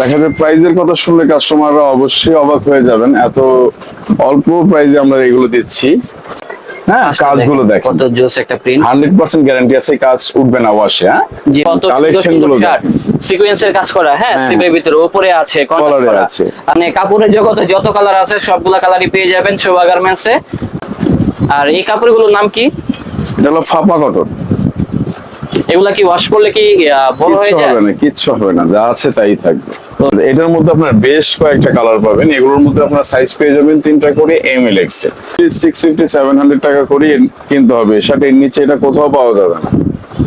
দেখা যায় প্রাইজের কথা শুনলে কাস্টমাররা অবশ্যই অবাক হয়ে যাবেন। এত অল্প প্রাইজে আমরা এগুলো দিচ্ছি। হ্যাঁ কাজগুলো দেখেন কত জোস একটা প্রিন্ট হান্ড্রেড পার্সেন্ট গ্যারান্টি আছে কাজ উঠবে না ওয়াশে হ্যাঁ? কত কালেকশনগুলো সিকোয়েন্সের কাজ করা হ্যাঁ হ্যাঁ। স্লিপের ভিতরে উপরে আছে করা। আছে। মানে কাপড়ের জগতে যত কালার আছে সবগুলা কালারই পেয়ে যাবেন শোভা গার্মেন্টসে আর এই কাপড়গুলোর নাম কি? এটা হলো ফাপা কটন এগুলা কি ওয়াশ করলে কি বড় হয়ে হবে না কিচ্ছু হবে না যা আছে তাই থাকবে। এটার মধ্যে আপনার বেশ কয়েকটা কালার পাবেন। এগুলোর মধ্যে আপনার সাইজ পেয়ে যাবেন তিনটা করে M L X six fifty seven hundred টাকা করে কিনতে হবে। শার্টের নিচে এটা কোথাও পাওয়া যাবে না।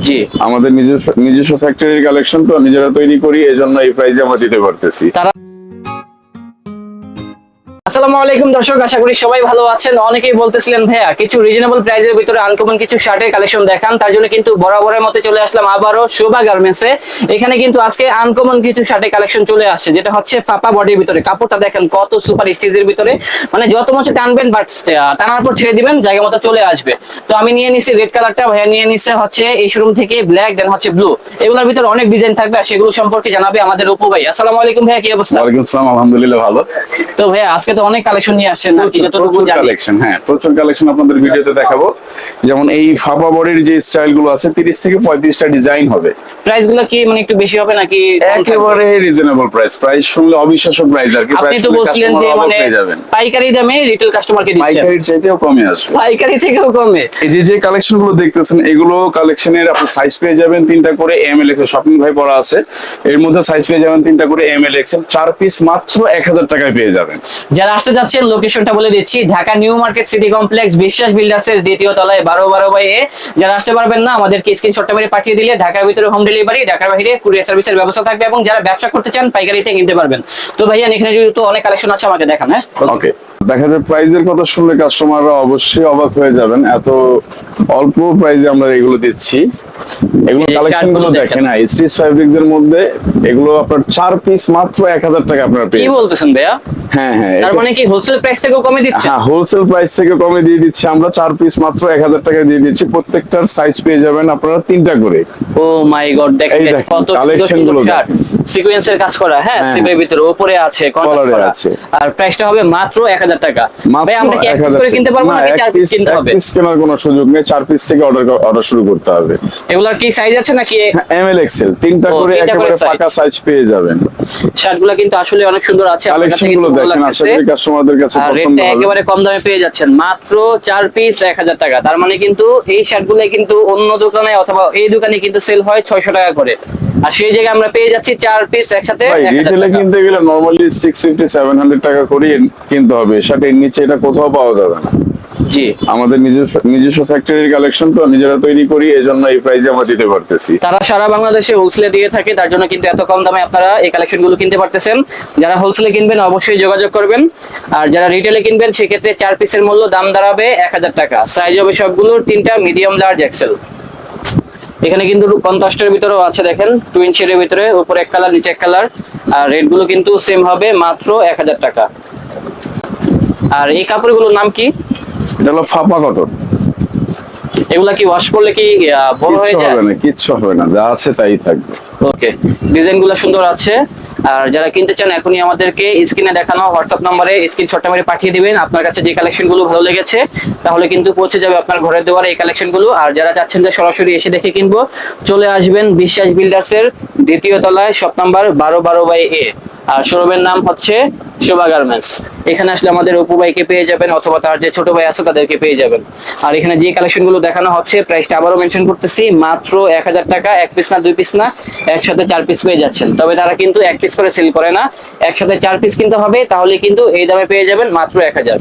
জি। আমাদের নিজস্ব নিজস্ব ফ্যাক্টরির কালেকশন তো নিজেরা তৈরি করি এই জন্য এই প্রাইজে আমরা দিতে পারতেছি। তারা আসসালামু আলাইকুম দর্শক আশা করি সবাই ভালো আছেন। অনেকেই বলতেছিলেন ভাইয়া কিছু রিজনেবল প্রাইসের ভিতরে আনকমন কিছু শার্টের কালেকশন দেখান। তার জন্য কিন্তু বরাবরের মতো চলে আসলাম আবারও শোভা গার্মেন্টসে এখানে কিন্তু আজকে আনকমন কিছু শার্টের কালেকশন চলে আসছে যেটা হচ্ছে ফাপা বডির ভিতরে। কাপড়টা দেখেন কত সুপার স্টিজের ভিতরে। মানে যত মতো টানবেন বাট টানার পর ছেড়ে দিবেন জায়গা মতো চলে আসবে। তো আমি নিয়ে নিছি রেড কালারটা ভাইয়া নিয়ে নিচ্ছে হচ্ছে এই শোরুম থেকে ব্ল্যাক দেন হচ্ছে ব্লু এগুলোর ভিতরে অনেক ডিজাইন থাকবে আর সেগুলো সম্পর্কে জানাবে আমাদের উপু ভাই। আসসালামু আলাইকুম ভাইয়া কি অবস্থা? ওয়ালাইকুম আসসালাম আলহামদুলিল্লাহ ভালো। তো ভাইয়া আজকে তো অনেক কালেকশন নিয়ে আসছেন প্রচুর কালেকশন হ্যাঁ প্রচুর কালেকশন আপনাদের ভিডিওতে দেখাবো। যেমন এই ফাপা বডির যে স্টাইলগুলো আছে তিরিশ থেকে পঁয়ত্রিশটা ডিজাইন হবে। প্রাইসগুলো কি মানে একটু বেশি হবে নাকি একেবারে রিজনেবল প্রাইস প্রাইস শুনলে অবিশ্বাস্য প্রাইস আর কি। আপনি তো বলছিলেন যে মানে পাইকারি দামে রিটেল কাস্টমারকে দিচ্ছেন। পাইকারির চাইতেও কমে আসবে। পাইকারি থেকেও কমে। এই যে যে কালেকশনগুলো দেখতেছেন এগুলো কালেকশনের আপনি সাইজ পেয়ে যাবেন তিনটা করে এম এল এক্সেল শপিং ভাই পড়া আছে। এর মধ্যে সাইজ পেয়ে যাবেন তিনটা করে এম এল এক্সেল চার পিস মাত্র এক হাজার টাকায় পেয়ে যাবেন। যারা আসতে যাচ্ছেন লোকেশনটা বলে দিচ্ছি। Dhaka New Market City Complex, Biswas Builders এর দ্বিতীয় তলায় বারো বারো বাই এ। যারা আসতে পারবেন না, আমাদেরকে স্ক্রিনশটটা মেরে পাঠিয়ে দিলে ঢাকার ভিতরে হোম ডেলিভারি ঢাকার বাইরে কুরিয়ার সার্ভিসের ব্যবস্থা থাকবে এবং যারা ব্যবসা করতে চান, পাইকারিতে কিনতে পারবেন। তো ভাইয়া, এখানে যেহেতু অনেক কালেকশন আছে, আমাকে দেখান হ্যাঁ? ওকে দেখা যায় প্রাইজের কথা শুনলে কাস্টমাররা অবশ্যই অবাক হয়ে যাবেন। এত অল্প প্রাইজে আমরা এগুলো দিচ্ছি। এগুলো কালেকশনগুলো দেখেন। হ্যাঁ স্টিচ ফ্যাব্রিক্স এর মধ্যে এগুলো আপনার চার পিস মাত্র এক হাজার টাকা আপনার পেয়ে কি বলতেছেন ভাইয়া? হ্যাঁ হ্যাঁ তার মানে কি হোলসেল প্রাইস থেকেও কমে দিচ্ছেন হ্যাঁ হোলসেল প্রাইস থেকে কমে দিয়ে দিচ্ছি। আমরা চার পিস মাত্র এক হাজার টাকা দিয়ে দিচ্ছি। প্রত্যেকটার সাইজ পেয়ে যাবেন আপনারা তিনটা করে। ও মাই গড দেখেন কত collection গুলো সিকোয়েন্সের কাজ করা হ্যাঁ হ্যাঁ। স্লিপের ভিতরে উপরে আছে করা। আছে। আর প্রাইসটা হবে মাত্র 1000 টাকা। মাত্র ভাই আমরা কি এক পিস করে কিনতে পারব নাকি চার পিস কিনতে এক হবে? piece কেনার কোনো সুযোগ নেই চার পিস থেকে অর্ডার অর্ডার শুরু করতে হবে। এগুলার কি সাইজ আছে নাকি? এম এল এক্সেল তিনটা করে একেবারে পাকা সাইজ পেয়ে যাবেন। শার্টগুলো কিন্তু আসলে অনেক সুন্দর আছে আমার কাছে কিন্তু ভালো দেখেন আশা লাগতেছে। করি কাস্টমারদের কাছে পছন্দ হবে। একেবারে কম দামে পেয়ে যাচ্ছেন মাত্র চার পিস এক হাজার টাকা। তার মানে কিন্তু এই শার্টগুলো কিন্তু অন্য দোকানে অথবা এই দোকানে কিন্তু সেল হয় ছয়শো টাকা করে। আর সেই জায়গায় আমরা পেয়ে যাচ্ছি চার পিস একসাথে রিটেলে কিনতে গেলে normally six fifty seven hundred টাকা করে কিনতে হবে। শার্টের নিচে এটা কোথাও পাওয়া যাবে না। জি। আমাদের নিজস্ব নিজস্ব ফ্যাক্টরির কালেকশন তো নিজেরা তৈরি করি এই প্রাইজে আমরা দিতে পারতেছি। তারা সারা বাংলাদেশে হোলসেলে দিয়ে থাকে তার জন্য কিন্তু এত কম দামে আপনারা এই কালেকশনগুলো কিনতে পারতেছেন। যারা হোলসেলে কিনবেন অবশ্যই যোগাযোগ করবেন। আর যারা রিটেলে কিনবেন সেক্ষেত্রে চার পিসের মূল্য দাম দাঁড়াবে এক হাজার টাকা। সাইজ হবে সবগুলোর তিনটা মিডিয়াম লার্জ এক্সেল এখানে কিন্তু কন্ট্রাস্টের ভিতরেও আছে দেখেন টুইন শেডের ভিতরে উপরে এক কালার নিচে এক কালার আর রেটগুলো কিন্তু সেম হবে মাত্র এক হাজার টাকা। আর এই কাপড়গুলোর নাম কি? এটা হলো ফাপা কটন। এগুলা কি ওয়াশ করলে কি বড় হয়ে যাবে কিছু হবে না কিচ্ছু হবে না যা আছে তাই থাকবে। ওকে ডিজাইনগুলো সুন্দর আছে। আর যারা কিনতে চান, এখনই আমাদেরকে স্ক্রিনে দেখানো হোয়াটসঅ্যাপ নম্বরে স্ক্রিনশটটা মেরে পাঠিয়ে দিবেন। আপনার কাছে যে কালেকশনগুলো ভালো লেগেছে, তাহলে কিন্তু পৌঁছে যাবে আপনার ঘরের দেওয়ার এই কালেকশনগুলো আর যারা চাচ্ছেন যে সরাসরি এসে দেখে কিনবো, চলে আসবেন বিশ্বাস বিল্ডার্স এর দ্বিতীয় তলায় শপ নাম্বার বারো বারো বাই এ আর শোরুমের নাম হচ্ছে শোভা গার্মেন্টস। এখানে আসলে আমাদের অপু ভাইকে পেয়ে যাবেন অথবা তার যে ছোট ভাই আছে তাদেরকে পেয়ে যাবেন। আর এখানে যে কালেকশনগুলো দেখানো হচ্ছে, প্রাইসটা আবারও মেনশন করতেছি, মাত্র এক হাজার টাকা, এক পিস না, দুই পিস না, একসাথে চার পিস পেয়ে যাচ্ছেন। তবে তারা কিন্তু এক পিস করে সেল করে না, একসাথে চার পিস কিনতে হবে, তাহলে কিন্তু এই দামে পেয়ে যাবেন মাত্র এক হাজার।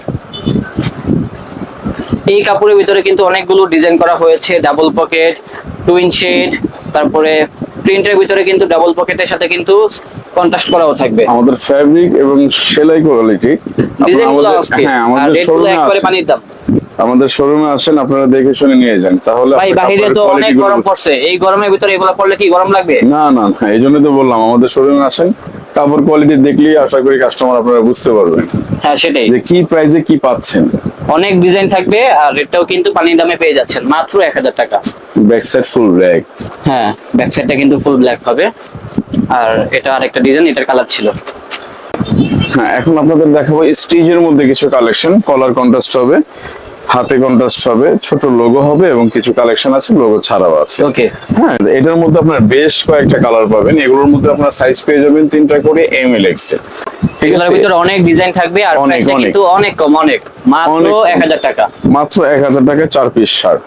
এই কাপড়ের ভিতরে কিন্তু অনেকগুলো ডিজাইন করা হয়েছে, ডাবল পকেট, টুইন শেড, তারপরে প্রিন্টের ভিতরে কিন্তু ডাবল পকেটের সাথে কিন্তু কন্ট্রাস্ট করাও থাকবে। আমাদের ফ্যাব্রিক এবং সেলাই কোয়ালিটি হ্যাঁ আমাদের শোরুমে একবারে আসেন। পানির দাম। আমাদের শোরুমে আসেন আপনারা দেখে শুনে নিয়ে যান। তাহলে ভাই কাপড়ের তো অনেক গরম পড়ছে। এই গরমের ভিতরে এগুলো পড়লে কি গরম লাগবে? না না না এই জন্য তো বললাম আমাদের শোরুমে আসেন। কাপড় কোয়ালিটি দেখলেই আশা করি কাস্টমার আপনারা বুঝতে পারবেন হ্যাঁ সেটাই। যে কি প্রাইসে কি পাচ্ছেন। অনেক ডিজাইন থাকবে আর রেটটাও কিন্তু পানির দামে পেয়ে যাচ্ছেন। মাত্র এক হাজার টাকা। ব্যাক সাইড ফুল ব্ল্যাক হ্যাঁ ব্যাক সাইডটা কিন্তু ফুল ব্ল্যাক হবে। আর এটা আরেকটা ডিজাইন এটার কালার ছিল। হ্যাঁ এখন আপনাদের দেখাবো স্টিজের মধ্যে কিছু কালেকশন কলার কন্ট্রাস্ট হবে হাতে কন্ট্রাস্ট হবে ছোট লোগো হবে এবং কিছু কালেকশন আছে লোগো ছাড়াও আছে। ওকে হ্যাঁ এটার মধ্যে আপনার বেশ কয়েকটা কালার পাবেন। এগুলোর মধ্যে আপনার সাইজ পেয়ে যাবেন তিনটা করে এম এল এক্সের। এগুলোর ভিতরে অনেক ডিজাইন থাকবে আর অনেক, অনেক। কিন্তু অনেক কম অনেক। মাত্র অনেক কম। এক হাজার টাকা। মাত্র এক হাজার টাকা চার পিস শার্ট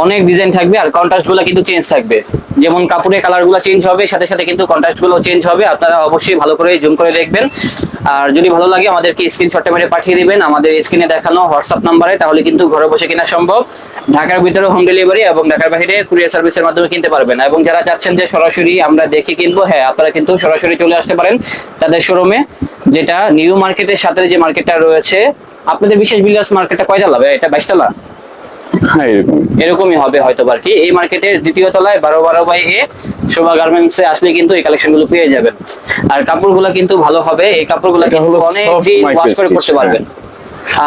অনেক ডিজাইন থাকবে আর কন্ট্রাস্টগুলো কিন্তু চেঞ্জ থাকবে। যেমন কাপড়ের কালারগুলো চেঞ্জ হবে, সাথে সাথে কিন্তু কন্ট্রাস্টগুলো চেঞ্জ হবে। আপনারা অবশ্যই ভালো করে জুম করে দেখবেন। আর যদি ভালো লাগে আমাদেরকে স্ক্রিনশটটা মেরে পাঠিয়ে দিবেন। আমাদের স্ক্রিনে দেখানো হোয়াটসঅ্যাপ নাম্বারে তাহলে কিন্তু ঘরে বসে কেনা সম্ভব। ঢাকার ভিতরে হোম ডেলিভারি এবং ঢাকার বাইরে কুরিয়ার সার্ভিসের মাধ্যমে কিনতে পারবেন। এবং যারা চাচ্ছেন যে সরাসরি আমরা দেখে কিনবো হ্যাঁ আপনারা কিন্তু সরাসরি চলে আসতে পারেন তাদের শোরুমে যেটা নিউ মার্কেটের সাথে যে মার্কেটটা রয়েছে। আপনাদের বিশেষ বিল্ডার্স মার্কেটটা কয়টা লাভ এটা বাইশ তলা? হ্যাঁ এরকম। এরকমই হবে হয়তো আর কি। এই মার্কেটের দ্বিতীয় তলায় বারো বারো বাই এ শোভা গার্মেন্টস এ আসলে কিন্তু এই কালেকশনগুলো পেয়ে যাবেন। আর কাপড়গুলো কিন্তু ভালো হবে। এই কাপড়গুলো কিন্তু অনেক দিন ওয়াশ করে পড়তে পারবেন।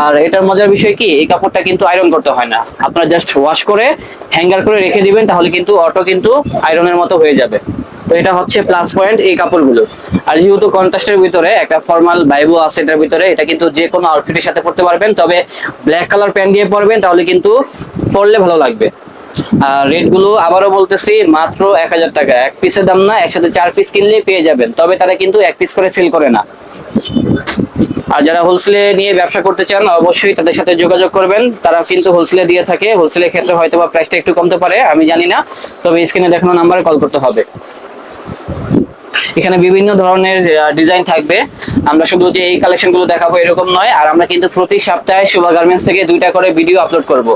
আর এটার মজার বিষয় কি? এই কাপড়টা কিন্তু আয়রন করতে হয় না। আপনারা জাস্ট ওয়াশ করে হ্যাঙ্গার করে রেখে দিবেন তাহলে কিন্তু অটো কিন্তু আয়রনের মতো হয়ে যাবে। তো এটা হচ্ছে প্লাস পয়েন্ট এই কাপড়গুলো। আর যেহেতু কন্ট্রাস্টের ভিতরে একটা ফর্মাল বাইবো আছে এটার ভিতরে, এটা কিন্তু যে কোনো আউটফিটের সাথে পড়তে পারবেন। তবে ব্ল্যাক কালার প্যান্ট দিয়ে পরবেন, তাহলে কিন্তু পরলে ভালো লাগবে। আর রেটগুলো আবারও বলতেছি, মাত্র এক হাজার টাকা। এক পিসের দাম না, একসাথে চার পিস কিনলে পেয়ে যাবেন। তবে তারা কিন্তু এক পিস করে সেল করে না। আর যারা হোলসেলে নিয়ে ব্যবসা করতে চান, অবশ্যই তাদের সাথে যোগাযোগ করবেন। তারা কিন্তু হোলসেলে দিয়ে থাকে। হোলসেলের ক্ষেত্রে হয়তো বা প্রাইসটা একটু কমতে পারে, আমি জানি না। তবে স্ক্রিনে দেখানো নাম্বারে কল করতে হবে। এখানে বিভিন্ন ধরনের ডিজাইন থাকবে। আমরা শুধু যে এই কালেকশনগুলো দেখাবো এরকম নয়, আর আমরা কিন্তু প্রতি সপ্তাহে শুভা গার্মেন্টস থেকে দুইটা করে ভিডিও আপলোড করব।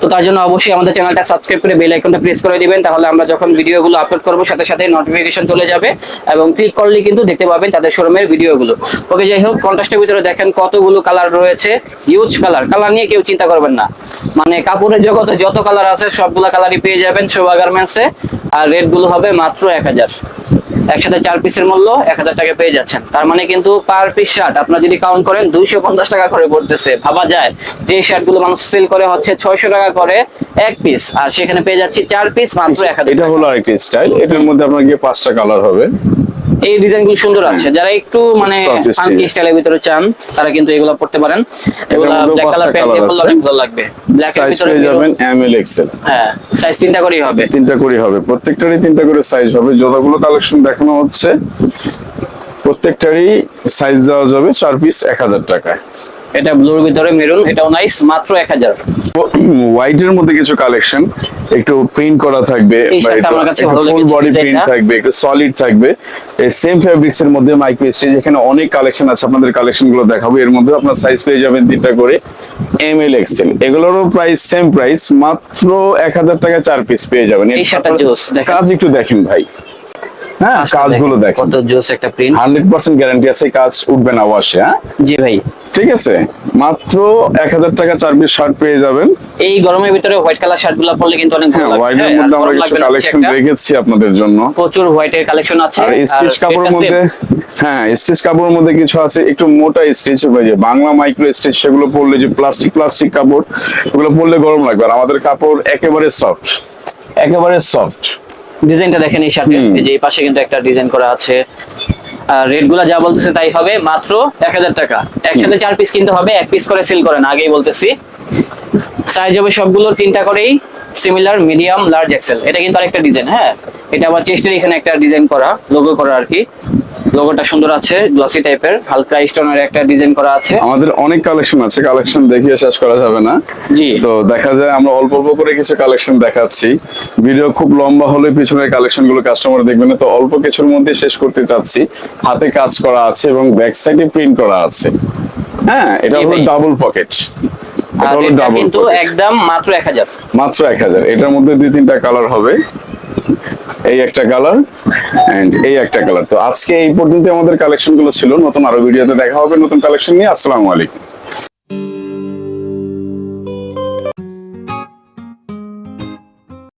তো তার জন্য অবশ্যই আমাদের চ্যানেলটা সাবস্ক্রাইব করে বেল আইকনটা প্রেস করে দিবেন, তাহলে আমরা যখন ভিডিওগুলো আপলোড করব, সাথে সাথে নোটিফিকেশন চলে যাবে এবং ক্লিক করলে কিন্তু দেখতে পাবেন তাদের শোরুমের ভিডিওগুলো ওকে যাই হোক কন্ট্রাস্টের ভিতরে দেখেন কতগুলো কালার রয়েছে। ইউজ কালার কালার নিয়ে কেউ চিন্তা করবেন না। মানে কাপড়ের জগতে যত কালার আছে, সবগুলো কালারই পেয়ে যাবেন শোভা গার্মেন্টসে আর রেটগুলো হবে মাত্র এক হাজার। একসাথে চার পিসের মূল্য এক হাজার টাকা পেয়ে যাচ্ছেন। তার মানে কিন্তু পার পিস শার্ট আপনার যদি কাউন্ট করেন দুইশো পঞ্চাশ টাকা করে পড়তেছে। ভাবা যায় যে শার্টগুলো মানুষ সেল করে হচ্ছে ছয়শো টাকা করে এক পিস আর সেখানে পেয়ে যাচ্ছি চার পিস মাত্র এক হাজার এটা হলো আরেকটি স্টাইল এটার মধ্যে আপনার গিয়ে পাঁচটা কালার হবে। এই ডিজাইনগুলো সুন্দর আছে। যারা একটু মানে ফাঙ্কি স্টাইলের ভিতরে চান তারা কিন্তু এগুলো পড়তে পারেন। এগুলো ব্ল্যাক কালার প্যান্ট colour অনেক ভালো লাগবে। ব্ল্যাক এর ভিতরে পেয়ে যাবেন এম এল এক্সেল হ্যাঁ সাইজ তিনটা করেই হবে। তিনটা করে হবে। প্রত্যেকটারই তিনটা করে সাইজ হবে। যতগুলো কালেকশন দেখানো হচ্ছে প্রত্যেকটারই সাইজ দেওয়া যাবে চার পিস এক হাজার টাকায়। এটা ব্লুর ভিতরে মেরুন এটাও নাইস মাত্র এক হাজার। হোয়াইটের মধ্যে কিছু কালেকশন একটু প্রিন্ট করা থাকবে ফুল বডি প্রিন্ট থাকবে একটু সলিড থাকবে। এই সেম ফেব্রিক্স এর মধ্যে মাইক্রো স্টেজ এখানে অনেক কালেকশন আছে আপনাদের কালেকশনগুলো দেখাবো। এর মধ্যে আপনার সাইজ পেয়ে যাবেন তিনটা করে এম এল এক্সেল এগুলোরও প্রাইস সেম প্রাইস মাত্র এক হাজার টাকা চার পিস পেয়ে যাবেন। কাজ একটু দেখেন ভাই। হ্যাঁ কাজগুলো দেখেন কত জোস একটা প্রিন্ট হান্ড্রেড পার্সেন্ট গ্যারান্টি আছে কাজ উঠবে না ওয়াশে হ্যাঁ? জি ভাই। ঠিক আছে? মাত্র এক হাজার টাকা চার পিস শার্ট পেয়ে যাবেন। এই গরমের ভিতরে হোয়াইট কালার শার্টগুলো পরলে কিন্তু অনেক হ্যাঁ ভালো লাগবে হোয়াইটের হ্যাঁ, মধ্যে আমরা কিছু কালেকশন রেখেছি আপনাদের জন্য। প্রচুর হোয়াইটের কালেকশন আছে। আর স্টিচ কাপড়ের মধ্যে হ্যাঁ স্টিচ কাপড়ের মধ্যে কিছু আছে। একটু মোটা স্টিচ যে বাংলা মাইক্রো স্টিচ সেগুলো পরলে যে প্লাস্টিক প্লাস্টিক কাপড় ওগুলো পরলে গরম লাগবে। আর আমাদের কাপড় একেবারে সফট একেবারে সফট ডিজাইনটা দেখেন এই শার্টের। যে এই পাশে কিন্তু একটা ডিজাইন করা আছে। আর রেটগুলা যা বলতেছে তাই হবে মাত্র এক হাজার টাকা। একসাথে চার পিস কিনতে হবে, এক পিস করে সেল করেন আগেই বলতেছি। সাইজ হবে সবগুলো তিনটা করেই সিমিলার মিডিয়াম লার্জ এক্সেল এটা কিন্তু আরেকটা ডিজাইন হ্যাঁ? এটা আবার চেস্টের এখানে একটা ডিজাইন করা লোগো করা আর কি। লোগোটা সুন্দর আছে গ্লসি টাইপের হালকা স্টোনের একটা ডিজাইন করা আছে। আমাদের অনেক কালেকশন আছে কালেকশন দেখিয়ে শেষ করা যাবে না। জি। তো দেখা যায় আমরা অল্প অল্প করে কিছু কালেকশন দেখাচ্ছি। ভিডিও খুব লম্বা হলে পিছনের কালেকশনগুলো কাস্টমার দেখবে না তো অল্প কিছুর মধ্যে শেষ করতে চাচ্ছি। হাতে কাজ করা আছে এবং ব্যাক সাইডে প্রিন্ট করা আছে। হ্যাঁ এটা হলো ডাবল পকেট এটা হলো ডাবল কিন্তু একদম মাত্র এক হাজার। মাত্র এক হাজার। এটার মধ্যে দুই তিনটা কালার হবে। এই একটা কালার এন্ড এই একটা কালার তো আজকে এই পর্যন্ত আমাদের কালেকশনগুলো ছিল। নতুন আরও ভিডিওতে দেখা হবে, নতুন কালেকশন নিয়ে। আসসালামু আলাইকুম।